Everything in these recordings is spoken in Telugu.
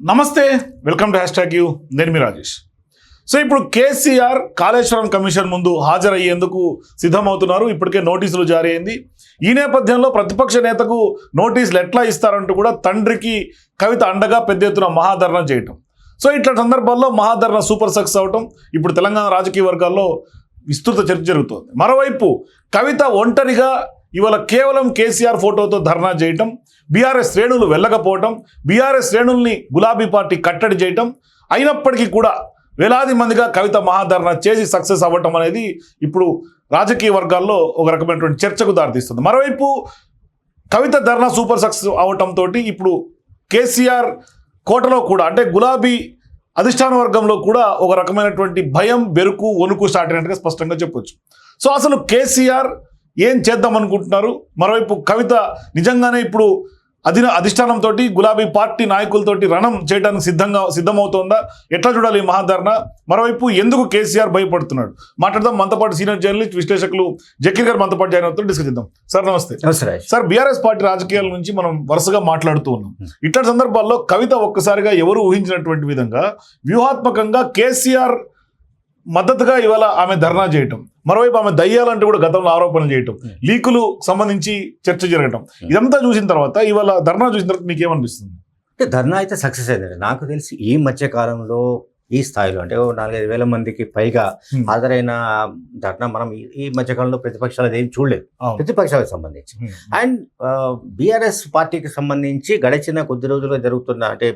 నమస్తే welcome to hash tag U. నేను మీ రాజేష్. సో ఇప్పుడు కేసీఆర్ కాళేశ్వరం కమిషన్ ముందు హాజరయ్యేందుకు సిద్ధమవుతున్నారు. ఇప్పటికే నోటీసులు జారీ అయింది ఈ నేపథ్యంలో ప్రతిపక్ష నేతకు నోటీసులు ఎట్లా ఇస్తారంటూ కూడా తండ్రికి కవిత అండగా పెద్ద ఎత్తున మహాధరణ చేయటం. సో ఇట్లా సందర్భాల్లో మహాధరణ సూపర్ సక్సెస్ అవటం ఇప్పుడు తెలంగాణ రాజకీయ వర్గాల్లో విస్తృత చర్చ జరుగుతోంది. మరోవైపు కవిత ఒంటరిగా ఇవాళ కేవలం కేసీఆర్ ఫోటోతో ధర్నా చేయటం బీఆర్ఎస్ శ్రేణులు వెళ్ళకపోవటం బీఆర్ఎస్ శ్రేణుల్ని గులాబీ పార్టీ కట్టడి చేయటం అయినప్పటికీ కూడా వేలాది మందిగా కవిత మహాధరణ చేసి సక్సెస్ అవ్వటం అనేది ఇప్పుడు రాజకీయ వర్గాల్లో ఒక రకమైనటువంటి చర్చకు దారితీస్తుంది. మరోవైపు కవిత ధర్నా సూపర్ సక్సెస్ అవటంతో ఇప్పుడు కేసీఆర్ కోటలో కూడా అంటే గులాబీ అధిష్టాన వర్గంలో కూడా ఒక రకమైనటువంటి భయం బెరుకు వణుకు స్టార్ట్ అయినట్టుగా స్పష్టంగా చెప్పొచ్చు. సో అసలు కేసీఆర్ ఏం చేద్దాం అనుకుంటున్నారు? మరోవైపు కవిత నిజంగానే ఇప్పుడు అధిన అధిష్టానంతో గులాబీ పార్టీ నాయకులతోటి రణం చేయడానికి సిద్ధంగా సిద్ధమవుతోందా? ఎట్లా చూడాలి ఈ మహాధరణ మరోవైపు ఎందుకు కేసీఆర్ భయపడుతున్నాడు? మాట్లాడదాం. మనతో పాటు సీనియర్ జర్నలిస్ట్ విశ్లేషకులు జకీర్ గారు మనతో పాటు జాయిన్ అవుతారు డిస్కస్ చేద్దాం. సార్ నమస్తే. నమస్తే సార్ బీఆర్ఎస్ పార్టీ రాజకీయాల నుంచి మనం వరుసగా మాట్లాడుతూ ఉన్నాం. ఇట్లాంటి సందర్భాల్లో కవిత ఒక్కసారిగా ఎవరు ఊహించినటువంటి విధంగా వ్యూహాత్మకంగా కేసీఆర్ మద్దతుగా ఇవాళ ఆమె ధర్నా చేయటం. మరోవైపు ఆమె దయ్యాలంటూ కూడా గతంలో ఆరోపణలు చేయటం లీకులు సంబంధించి చర్చ జరగటం ఇదంతా చూసిన తర్వాత ఇవాళ ధర్నా చూసిన తర్వాత మీకు ఏమనిపిస్తుంది అంటే ధర్నా అయితే సక్సెస్ అయిందండి నాకు తెలిసి ఈ మధ్య కాలంలో ఈ స్థాయిలో అంటే ఓ నాలుగైదు వేల మందికి పైగా. హాజరైన ధర్నా మనం ఈ- ఈ మధ్య కాలంలో ప్రతిపక్షాలు ఏం చూడలేదు. ప్రతిపక్షాలకు సంబంధించి అండ్ బీఆర్ఎస్ పార్టీకి సంబంధించి గడిచిన కొద్ది రోజులుగా జరుగుతున్న అంటే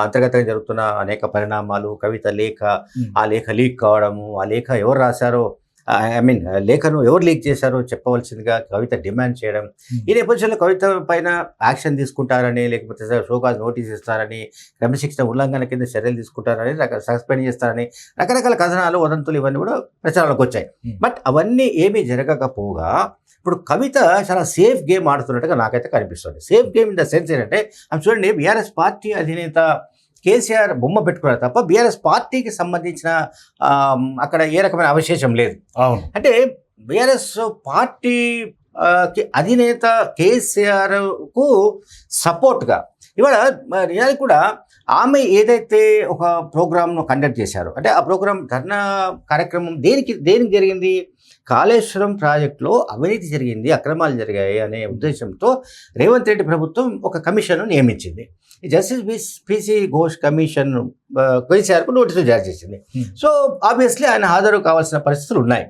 అంతర్గతంగా జరుగుతున్న అనేక పరిణామాలు కవిత లేఖ. ఆ లేఖ లీక్ కావడము ఆ లేఖ ఎవరు రాశారో ఐ మీన్ లేఖను ఎవరు లీక్ చేశారో చెప్పవలసిందిగా కవిత డిమాండ్ చేయడం. ఈ నేపథ్యంలో కవిత పైన యాక్షన్ తీసుకుంటారని లేకపోతే షోకాజ్ నోటీస్ ఇస్తారని క్రమశిక్షణ ఉల్లంఘన కింద చర్యలు తీసుకుంటారని సస్పెండ్ చేస్తారని రకరకాల కథనాలు వదంతులు ఇవన్నీ కూడా ప్రచారంలోకి వచ్చాయి. Hmm. బట్ అవన్నీ ఏమీ జరగకపోగా ఇప్పుడు కవిత చాలా సేఫ్ గేమ్ ఆడుతున్నట్టుగా నాకైతే కనిపిస్తుంది. Safe game in the sense ఏంటంటే చూడండి బీఆర్ఎస్ పార్టీ అధినేత కేసీఆర్ బొమ్మ పెట్టుకున్నారు తప్ప బీఆర్ఎస్ పార్టీకి సంబంధించిన అక్కడ ఏ రకమైన అవశేషం లేదు. అవును. అంటే బీఆర్ఎస్ పార్టీ అధినేత కేసీఆర్కు సపోర్ట్గా. ఇవాళ రియాలి కూడా ఆమె ఏదైతే ఒక ప్రోగ్రామ్ను కండక్ట్ చేశారో అంటే ఆ ప్రోగ్రామ్ ధర్నా కార్యక్రమం దేనికి దేనికి జరిగింది? కాళేశ్వరం ప్రాజెక్టులో అవినీతి జరిగింది అక్రమాలు జరిగాయి అనే ఉద్దేశంతో రేవంత్ రెడ్డి ప్రభుత్వం ఒక కమిషన్ను నియమించింది. Justice B PC Ghosh commission కేసీఆర్కు నోటీసులు జారీ చేసింది. Hmm. సో ఆబ్వియస్లీ ఆయన హాజరు కావాల్సిన పరిస్థితులు ఉన్నాయి.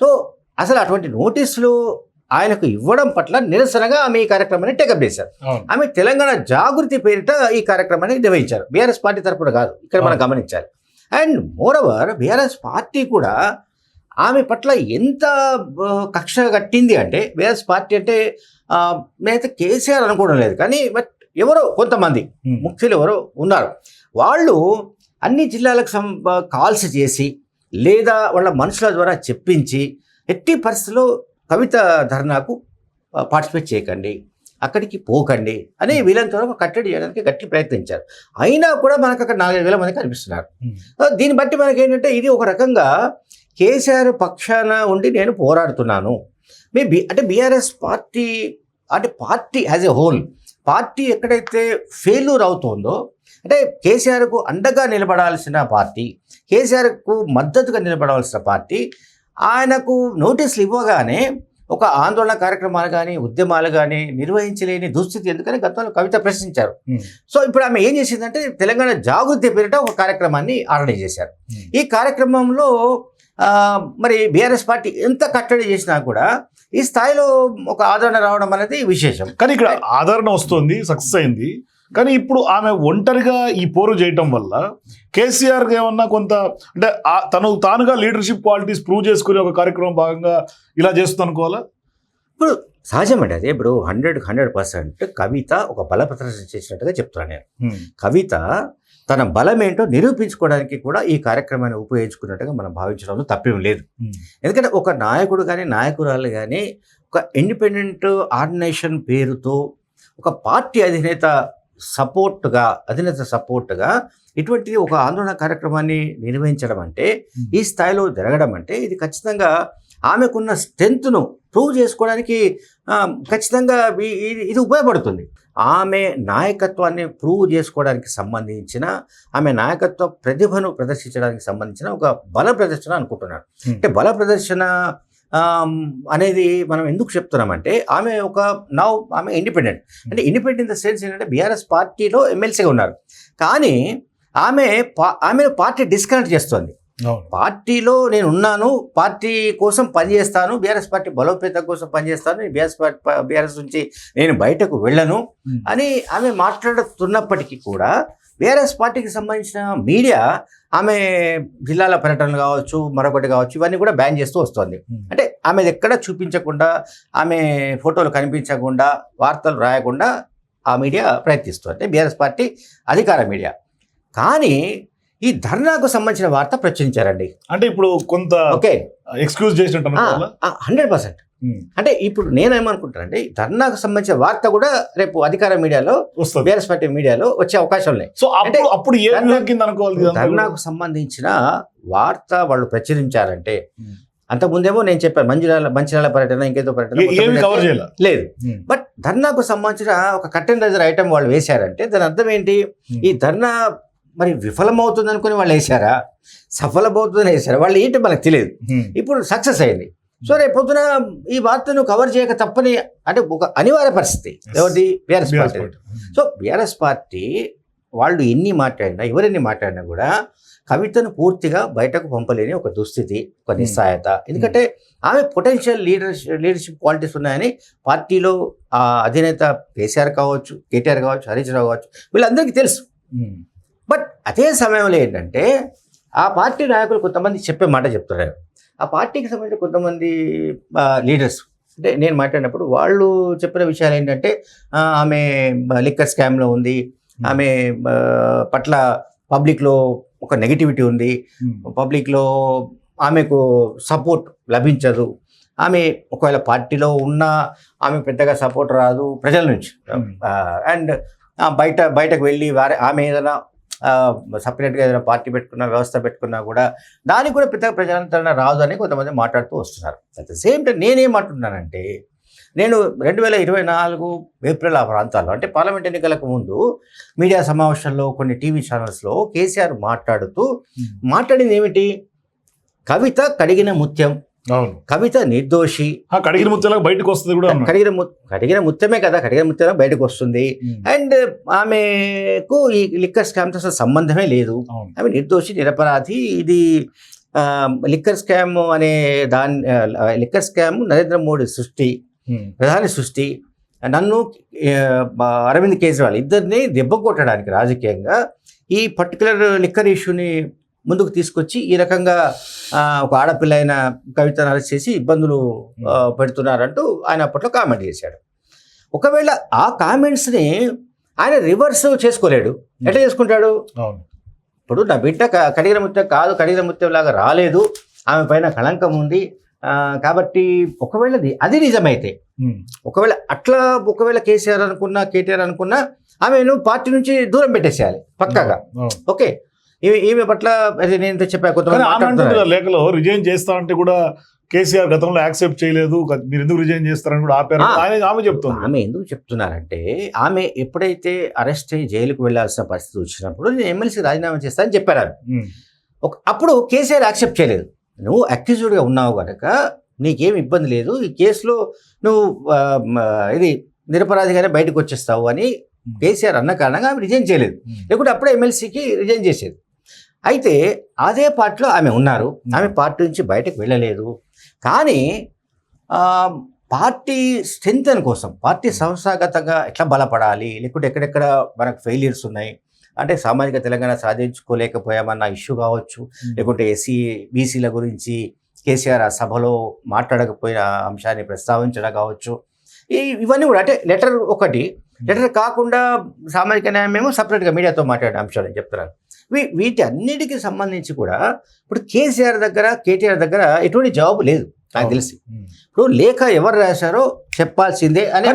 సో అసలు అటువంటి నోటీసులు ఆయనకు ఇవ్వడం పట్ల నిరసనగా ఆమె ఈ కార్యక్రమాన్ని టేకప్ చేశారు. ఆమె తెలంగాణ జాగృతి పేరిట ఈ కార్యక్రమాన్ని నిర్వహించారు. బీఆర్ఎస్ పార్టీ తరపున కాదు. ఇక్కడ మనం. గమనించాలి. అండ్ మోరవర్ బీఆర్ఎస్ పార్టీ కూడా ఆమె పట్ల ఎంత కక్ష కట్టింది అంటే బీఆర్ఎస్ పార్టీ అంటే నేనైతే కేసీఆర్ అనుకోవడం లేదు. కానీ బట్ ఎవరో కొంతమంది. ముఖ్యులు ఎవరో ఉన్నారు. వాళ్ళు అన్ని జిల్లాలకు సం కాల్స్ చేసి లేదా వాళ్ళ మనుషుల ద్వారా చెప్పించి ఎట్టి పరిస్థితుల్లో కవిత ధర్నాకు పార్టిసిపేట్ చేయకండి అక్కడికి పోకండి అని వీళ్ళంత వరకు కట్టడి చేయడానికి గట్టి ప్రయత్నించారు. అయినా కూడా మనకు అక్కడ నాలుగైదు వేల మంది కనిపిస్తున్నారు. దీన్ని బట్టి మనకి ఏంటంటే ఇది ఒక రకంగా కేసీఆర్ పక్షాన ఉండి నేను పోరాడుతున్నాను. మీ బి అంటే బీఆర్ఎస్ పార్టీ అంటే party as a whole party ఎక్కడైతే ఫెయిల్యూర్ అవుతుందో అంటే కేసీఆర్కు అండగా నిలబడాల్సిన పార్టీ కేసీఆర్కు మద్దతుగా నిలబడాల్సిన పార్టీ ఆయనకు నోటీసులు ఇవ్వగానే ఒక ఆందోళన కార్యక్రమాలు కానీ ఉద్యమాలు కానీ నిర్వహించలేని దుస్థితి ఎందుకని గతంలో కవిత ప్రశ్నించారు. సో ఇప్పుడు ఆమె ఏం చేసిందంటే తెలంగాణ జాగృతి పేరిట ఒక కార్యక్రమాన్ని ఆర్గనైజ్ చేశారు. ఈ కార్యక్రమంలో మరి బీఆర్ఎస్ పార్టీ ఎంత కట్టడి చేసినా కూడా ఈ స్థాయిలో ఒక ఆదరణ రావడం అనేది విశేషం. కానీ ఇక్కడ ఆదరణ వస్తుంది సక్సెస్ అయింది. కానీ ఇప్పుడు ఆమె ఒంటరిగా ఈ పోరు చేయటం వల్ల కేసీఆర్ ఏమన్నా కొంత అంటే తను తానుగా లీడర్షిప్ క్వాలిటీస్ ప్రూవ్ చేసుకునే ఒక కార్యక్రమం భాగంగా ఇలా చేస్తుంది అనుకోవాలా ఇప్పుడు సహజమండి అదే. ఇప్పుడు హండ్రెడ్ హండ్రెడ్ పర్సెంట్ కవిత ఒక బల ప్రదర్శన చేసినట్టుగా చెప్తున్నాను నేను. కవిత తన బలం ఏంటో నిరూపించుకోవడానికి కూడా ఈ కార్యక్రమాన్ని ఉపయోగించుకున్నట్టుగా మనం భావించడంలో తప్పేం లేదు. ఎందుకంటే ఒక నాయకుడు కానీ నాయకురాలు కానీ ఒక ఇండిపెండెంట్ ఆర్గనైజేషన్ పేరుతో ఒక పార్టీ అధినేత సపోర్ట్గా అధినేత సపోర్ట్గా ఇటువంటి ఒక ఆందోళన కార్యక్రమాన్ని నిర్వహించడం అంటే ఈ స్థాయిలో జరగడం అంటే ఇది ఖచ్చితంగా ఆమెకున్న స్ట్రెంగ్త్ను ప్రూవ్ చేసుకోవడానికి ఖచ్చితంగా ఇది ఉపయోగపడుతుంది. ఆమె నాయకత్వాన్ని ప్రూవ్ చేసుకోవడానికి సంబంధించిన ఆమె నాయకత్వ ప్రతిభను ప్రదర్శించడానికి సంబంధించిన ఒక బల ప్రదర్శన అనుకుంటున్నాను. Hmm. అంటే బల ప్రదర్శన అనేది మనం ఎందుకు చెప్తున్నామంటే ఆమె ఒక నౌ ఆమె ఇండిపెండెంట్. అంటే ఇండిపెండెంట్ ఇన్ ద సెన్స్ ఏంటంటే బీఆర్ఎస్ పార్టీలో ఎమ్మెల్సీగా ఉన్నారు. కానీ ఆమె పా ఆమె పార్టీ డిస్కనెక్ట్ చేస్తుంది. పార్టీలో నేను ఉన్నాను పార్టీ కోసం పనిచేస్తాను బీఆర్ఎస్ పార్టీ బలోపేతం కోసం పనిచేస్తాను నేను బీఆర్ఎస్ పార్టీ బీఆర్ఎస్ నుంచి నేను బయటకు వెళ్ళను. అని ఆమె మాట్లాడుతున్నప్పటికీ కూడా బీఆర్ఎస్ పార్టీకి సంబంధించిన మీడియా ఆమె జిల్లాల పర్యటనలు కావచ్చు మరొకటి కావచ్చు ఇవన్నీ కూడా బ్యాన్ చేస్తూ వస్తుంది. అంటే ఆమె ఎక్కడ చూపించకుండా ఆమె ఫోటోలు కనిపించకుండా వార్తలు రాయకుండా ఆ మీడియా ప్రయత్నిస్తుంది అంటే బీఆర్ఎస్ పార్టీ అధికార మీడియా కానీ ఈ ధర్నాకు సంబంధించిన వార్త ప్రచురించారండి. అంటే ఇప్పుడు కొంత ఓకే. ఎక్స్క్యూజ్ చేసినట్టు అనుకోవాలా? Hundred percent. ఉమ్. అంటే ఇప్పుడు నేనేమనుకుంటానంటే ధర్నాకు సంబంధించిన వార్త కూడా రేపు అధికార మీడియాలో బీఆర్ఎస్ పార్టీ మీడియాలో వచ్చే అవకాశం ఉన్నాయి సో అప్పుడు అప్పుడు? ధర్నాకు సంబంధించిన వార్త వాళ్ళు ప్రచురించారంటే ఉమ్. అంతకుముందేమో నేను చెప్పాను మంచిర్యాల మంచిర్యాల పర్యటన ఇంకేదో పర్యటన లేదు. బట్ ధర్నాకు సంబంధించిన ఒక కట్టెన్ రైజర్ ఐటమ్ వాళ్ళు వేశారంటే దాని అర్థం ఏంటి? ఈ ధర్నా మరి విఫలమవుతుంది అనుకుని వాళ్ళు వేశారా? సఫలమవుతుందని వేశారా? వాళ్ళు ఏంటి మనకు తెలియదు. ఇప్పుడు సక్సెస్ అయింది. సో రేపు పొద్దున ఈ వార్తను కవర్ చేయక తప్పని అంటే ఒక అనివార్య పరిస్థితి. ఎవరిది? BRS party. So BRS party వాళ్ళు ఎన్ని మాట్లాడినా ఎవరెన్ని మాట్లాడినా కూడా కవితను పూర్తిగా బయటకు పంపలేని ఒక దుస్థితి ఒక నిస్సాయత ఎందుకంటే ఆమె పొటెన్షియల్ లీడర్షిప్ లీడర్షిప్ క్వాలిటీస్ ఉన్నాయని పార్టీలో ఆ అధినేత కేసీఆర్ కావచ్చు కేటీఆర్ కావచ్చు హరీష్ రావు కావచ్చు వీళ్ళందరికీ తెలుసు. బట్ అదే సమయంలో ఏంటంటే ఆ పార్టీ నాయకులు కొంతమంది చెప్పే మాట చెప్తున్నారు. ఆ పార్టీకి సంబంధించిన కొంతమంది లీడర్స్ అంటే నేను మాట్లాడినప్పుడు వాళ్ళు చెప్పిన విషయాలు ఏంటంటే ఆమె లిక్కర్ స్కామ్లో ఉంది. ఆమె ఆ, పట్ల పబ్లిక్లో ఒక నెగిటివిటీ ఉంది. పబ్లిక్లో ఆమెకు సపోర్ట్ లభించదు. ఆమె ఒకవేళ పార్టీలో ఉన్నా ఆమె పెద్దగా సపోర్ట్ రాదు ప్రజల నుంచి. అండ్ బయట బయటకు వెళ్ళి వారి ఆమె ఏదైనా సపరేట్గా ఏదైనా పార్టీ పెట్టుకున్నా వ్యవస్థ పెట్టుకున్నా కూడా దానికి కూడా పెద్దగా ప్రజాంతరణ రాదు అని కొంతమంది మాట్లాడుతూ వస్తున్నారు. అట్ ద సేమ్ టైం నేనేమంటున్నానంటే నేను రెండు వేల ఇరవై నాలుగు ఏప్రిల్ ఆ ప్రాంతాల్లో అంటే పార్లమెంట్ ఎన్నికలకు ముందు మీడియా సమావేశంలో కొన్ని టీవీ ఛానల్స్లో కేసీఆర్ మాట్లాడుతూ మాట్లాడింది ఏమిటి? కవిత కడిగిన ముత్యం. కవిత నిర్దోషి. ఆ కడిగిన ముత్యాలకు బయటకు వస్తుంది కూడా. కడిగిన కడిగిన ముత్యమే కదా కడిగిన ముత్యమే బయటకు వస్తుంది. అండ్ ఆమెకు ఈ లిక్కర్ స్కామ్ అసలు సంబంధమే లేదు. ఆమె నిర్దోషి నిరపరాధి. ఇది లిక్కర్ స్కామ్ అనే దాని లిక్కర్ స్కామ్ నరేంద్ర మోడీ సృష్టి. ప్రధాని సృష్టి. నన్ను అరవింద్ కేజ్రీవాల్ ఇద్దరిని దెబ్బ కొట్టడానికి రాజకీయంగా ఈ పర్టికులర్ లిక్కర్ ఇష్యూని ముందుకు తీసుకొచ్చి ఈ రకంగా ఒక ఆడపిల్ల అయిన కవితను అరెస్ట్ చేసి ఇబ్బందులు పెడుతున్నారంటూ ఆయన అప్పట్లో కామెంట్ చేశాడు. ఒకవేళ ఆ కామెంట్స్ని ఆయన రివర్స్ చేసుకోలేడు. ఎట్లా చేసుకుంటాడు? ఇప్పుడు నా బిడ్డ కడిగిన ముత్యం కాదు కడిగిన ముత్యం లాగా రాలేదు. ఆమె పైన కళంకం ఉంది. కాబట్టి ఒకవేళ అది- నిజమైతే. ఒకవేళ అట్లా ఒకవేళ కేసీఆర్ అనుకున్నా కేటీఆర్ అనుకున్నా ఆమెను పార్టీ నుంచి దూరం పెట్టేసేయాలి పక్కాగా. ఓకే. ఈమె పట్ల నేను చెప్పా ఆమె. కదా లేఖలో రిజైన్ చేస్తా అంటే కూడా కేసీఆర్ గతంలో యాక్సెప్ట్ చేయలేదు మీరు ఎందుకు రిజైన్ చేస్తారని కూడా ఆపారు ఆ. ఆయన ఆమె చెప్తుంది ఆమె ఎందుకు చెప్తున్నారంటే ఆమె ఎప్పుడైతే అరెస్ట్ అయ్యి జైలుకు వెళ్ళాల్సిన పరిస్థితి వచ్చినప్పుడు నేను ఎమ్మెల్సీ రాజీనామా చేస్తానని చెప్పారు ఆమె. అప్పుడు కేసీఆర్ యాక్సెప్ట్ చేయలేదు నువ్వు అక్యూజ్డ్గా ఉన్నావు కనుక నీకేం ఇబ్బంది లేదు ఈ కేసులో నువ్వు ఇది నిరపరాధిగానే బయటకు వచ్చేస్తావు అని కేసీఆర్ అన్న కారణంగా ఆమె రిజైన్ చేయలేదు. లేకుంటే అప్పుడే ఎమ్మెల్సీకి రిజైన్ చేసేది అయితే అదే పార్టీలో ఆమె ఉన్నారు. ఆమె పార్టీ నుంచి బయటకు వెళ్ళలేదు. కానీ పార్టీ స్ట్రెంత్ కోసం పార్టీ సంస్థాగతంగా ఎట్లా బలపడాలి లేకుంటే ఎక్కడెక్కడ మనకు ఫెయిలియర్స్ ఉన్నాయి అంటే సామాజిక తెలంగాణ సాధించుకోలేకపోయామన్న ఇష్యూ కావచ్చు లేకుంటే ఎస్సీ బీసీల గురించి కేసీఆర్ ఆ సభలో మాట్లాడకపోయిన అంశాన్ని ప్రస్తావించడం కావచ్చు. ఈ ఇవన్నీ కూడా అంటే లెటర్ ఒకటి లెటర్ కాకుండా సామాజిక న్యాయం మేము సపరేట్గా మీడియాతో మాట్లాడే అంశాలు నేను చెప్తున్నాను వీ వీటి అన్నిటికీ సంబంధించి కూడా ఇప్పుడు కేసీఆర్ దగ్గర కేటీఆర్ దగ్గర ఎటువంటి జవాబు లేదు నాకు. తెలిసి. ఇప్పుడు లేఖ ఎవరు రాశారో చెప్పాల్సిందే అని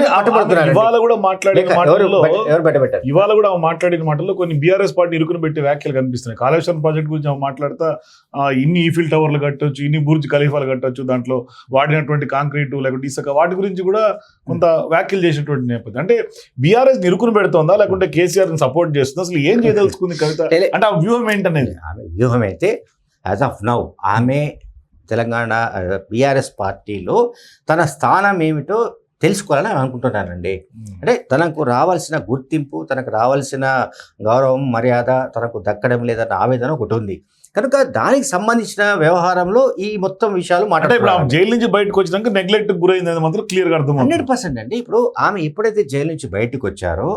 ఇవాళ కూడా మాట్లాడిన మాటల్లో ఎవరు ఇవాళ కూడా ఆమె మాట్లాడిన మాటల్లో కొన్ని బీఆర్ఎస్ పార్టీ ఇరుకుని పెట్టే వ్యాఖ్యలు కనిపిస్తున్నాయి. కాళేశ్వరం ప్రాజెక్ట్ గురించి ఆమె మాట్లాడుతా ఇన్ని ఈఫిల్ టవర్లు కట్టొచ్చు ఇన్ని బుర్జ్ ఖలీఫాలు కట్టొచ్చు దాంట్లో వాడినటువంటి కాంక్రీట్ లేకుంటే ఇసుక వాటి గురించి కూడా కొంత వ్యాఖ్యలు చేసినటువంటి నేపథ్యం. అంటే బీఆర్ఎస్ ఇరుకుని పెడుతోందా లేకుంటే కేసీఆర్ సపోర్ట్ చేస్తుందా? అసలు ఏం చేయదలుచుకుంది కవిత? అంటే ఆ వ్యూహం ఏంటనేది? ఆమె వ్యూహం అయితే యాజ్ ఆఫ్ నౌ ఆమె తెలంగాణ బీఆర్ఎస్ పార్టీలో తన స్థానం ఏమిటో తెలుసుకోవాలని నేను అనుకుంటున్నానండి అంటే తనకు రావాల్సిన గుర్తింపు తనకు రావాల్సిన గౌరవం మర్యాద తనకు దక్కడం లేదన్న ఆవేదన ఒకటి ఉంది. కనుక దానికి సంబంధించిన వ్యవహారంలో ఈ మొత్తం విషయాలు మాట్లాడుతున్నారు జైలు నుంచి బయటకు వచ్చినాక నెగ్లెక్ట్ గురైంది మాత్రం క్లియర్గా అర్థం హండ్రెడ్ పర్సెంట్ అండి. ఇప్పుడు ఆమె ఎప్పుడైతే జైలు నుంచి బయటకు వచ్చారో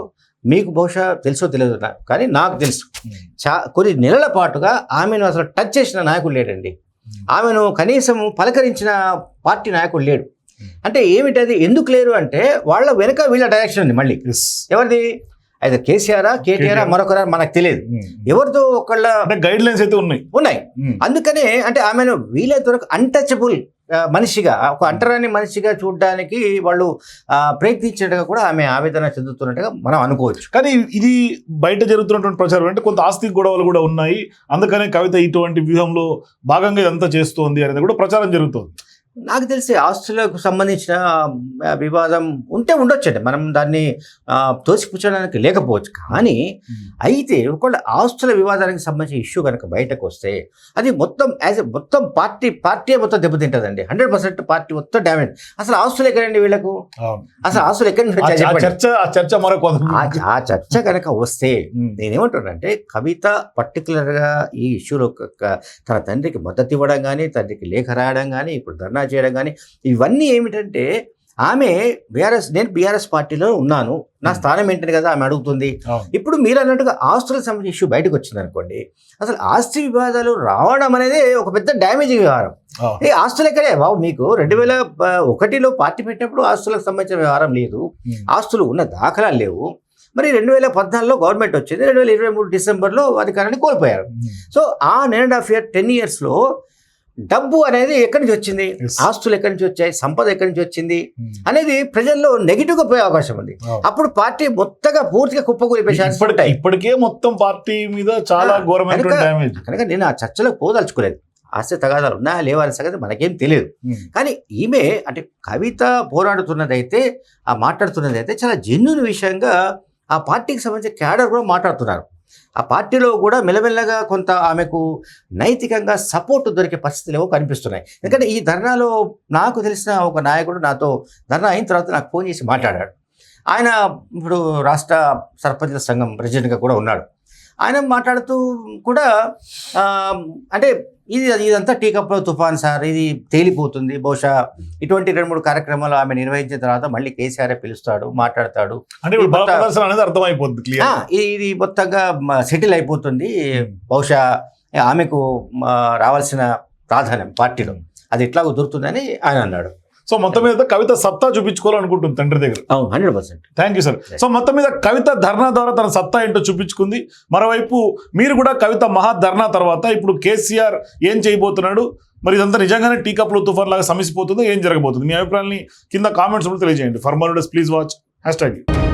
మీకు బహుశా తెలుసో తెలియదు కానీ నాకు తెలుసు. చా కొన్ని నెలల పాటుగా ఆమెను అసలు టచ్ చేసిన నాయకుడు లేడండి. ఆమెను కనీసం పలకరించిన పార్టీ నాయకుడు లేడు. అంటే ఏమిటది? ఎందుకు లేరు అంటే వాళ్ళ వెనక వీళ్ళ డైరెక్షన్ ఉంది మళ్ళీ. ఎవరిది? అయితే కేసీఆర్ కేటీఆర్. మరొకరా మనకు తెలియదు. ఎవరితో ఒకళ్ళ గైడ్ లైన్స్ అయితే ఉన్నాయి. ఉన్నాయి. అందుకనే అంటే ఆమెను వీలైనంత వరకు అన్టచబుల్ మనిషిగా ఒక అంటరాని మనిషిగా చూడడానికి వాళ్ళు ప్రయత్నించినట్టుగా కూడా ఆమె ఆవేదన చెందుతున్నట్టుగా మనం అనుకోవచ్చు. కానీ ఇది బయట జరుగుతున్నటువంటి ప్రచారం అంటే కొంత ఆస్తి గొడవలు కూడా ఉన్నాయి. అందుకనే కవిత ఇటువంటి వ్యూహంలో భాగంగా ఇదంతా చేస్తోంది అనేది కూడా ప్రచారం జరుగుతోంది. నాకు తెలిసి ఆస్తులకు సంబంధించిన వివాదం ఉంటే ఉండొచ్చండి. మనం దాన్ని తోసిపుచ్చడానికి లేకపోవచ్చు. కానీ అయితే ఒకవేళ ఆస్తుల వివాదానికి సంబంధించిన ఇష్యూ కనుక బయటకు వస్తే అది మొత్తం యాజ్ మొత్తం పార్టీ పార్టీ మొత్తం దెబ్బతింటుందండి. హండ్రెడ్ పర్సెంట్ పార్టీ మొత్తం డ్యామేజ్ అసలు ఆస్తులు ఎక్కడండి వీళ్ళకు? అసలు ఆస్తులు ఎక్కడి. చర్చ మరొక ఆ- చర్చ కనుక వస్తే నేనేమంటున్నానంటే కవిత పర్టికులర్గా ఈ ఇష్యూలో తన తండ్రికి మద్దతు ఇవ్వడం కానీ తండ్రికి లేఖ రాయడం కానీ ఇప్పుడు ధర్నా చేయడం కానీ ఇవన్నీ ఏమిటంటే ఆమె బీఆర్ఎస్ నేను బీఆర్ఎస్ పార్టీలో ఉన్నాను నా. స్థానం ఏంటని కదా ఆమె అడుగుతుంది. ఇప్పుడు మీరు అన్నట్టుగా ఆస్తులకు సంబంధించిన ఇష్యూ బయటకు వచ్చింది అనుకోండి అసలు ఆస్తి వివాదాలు రావడం అనేది ఒక పెద్ద డ్యామేజ్ వ్యవహారం. ఏ ఆస్తులు ఎక్కడే? బాబు మీకు రెండు వేల ఒకటిలో పార్టీ పెట్టినప్పుడు ఆస్తులకు సంబంధించిన వ్యవహారం లేదు. ఆస్తులు ఉన్న దాఖలాలు లేవు. మరి రెండు వేల పద్నాలుగులో గవర్నమెంట్ వచ్చింది రెండు వేల ఇరవై మూడు డిసెంబర్లో అధికారాన్ని కోల్పోయారు. సో ఆ అండ్ హాఫ్ ఇయర్ టెన్ ఇయర్స్లో డబ్బు అనేది ఎక్కడి నుంచి వచ్చింది. ఆస్తులు ఎక్కడి నుంచి వచ్చాయి? సంపద ఎక్కడి నుంచి వచ్చింది? అనేది ప్రజల్లో నెగిటివ్గా పోయే అవకాశం ఉంది. అప్పుడు పార్టీ మొత్తగా పూర్తిగా కుప్పకూలిపోయే ఇప్పటికే మొత్తం పార్టీ మీద చాలా ఆ, ఘోరమైనటువంటి కనుక- నేను ఆ చర్చలకు పోదలుచుకోలేదు. ఆస్తి తగాదాలు ఉన్నాయా? లేవా అనే సంగతి మనకేం తెలియదు. కానీ ఈమె అంటే కవిత పోరాడుతున్నదైతే ఆ మాట్లాడుతున్నది అయితే చాలా జెన్యున్ విషయంగా ఆ పార్టీకి సంబంధించిన క్యాడర్ కూడా మాట్లాడుతున్నారు. ఆ పార్టీలో కూడా మెల్లమెల్లగా కొంత ఆమెకు నైతికంగా సపోర్ట్ దొరికే పరిస్థితులు ఏవో కనిపిస్తున్నాయి. ఎందుకంటే ఈ ధర్నాలో నాకు తెలిసిన ఒక నాయకుడు నాతో ధర్నా అయిన తర్వాత నాకు ఫోన్ చేసి మాట్లాడాడు. ఆయన ఇప్పుడు రాష్ట్ర సర్పంచుల సంఘం ప్రెసిడెంట్గా కూడా ఉన్నాడు. ఆయన మాట్లాడుతూ కూడా అంటే ఇది ఇదంతా టీ కప్లో తుఫాన్ సార్ ఇది తేలిపోతుంది. బహుశా ఇటువంటి రెండు మూడు కార్యక్రమాలు ఆమె నిర్వహించిన తర్వాత మళ్ళీ కేసీఆర్ పిలుస్తాడు మాట్లాడతాడు. క్లియర్ ఇది- మొత్తంగా సెటిల్ అయిపోతుంది. బహుశా ఆమెకు రావాల్సిన ప్రాధాన్యం పార్టీలో. అది ఎట్లా కుదురుతుందని ఆయన అన్నాడు. సో మొత్తం మీద కవిత సత్తా చూపించుకోవాలనుకుంటుంది తండ్రి దగ్గర. అవును hundred percent. Thank you sir so మొత్తం మీద కవిత ధర్నా ద్వారా తన సత్తా ఏంటో చూపించుకుంది. మరోవైపు మీరు కూడా కవిత మహా ధర్నా తర్వాత ఇప్పుడు కేసీఆర్ ఏం చేయబోతున్నాడు? మరి ఇదంతా నిజంగానే టీ కప్లో తుఫాన్ లాగా సమసిపోతుందో? ఏం జరగబోతుంది? మీ అభిప్రాయాన్ని కింద కామెంట్స్ కూడా తెలియజేయండి. For more please watch hash tag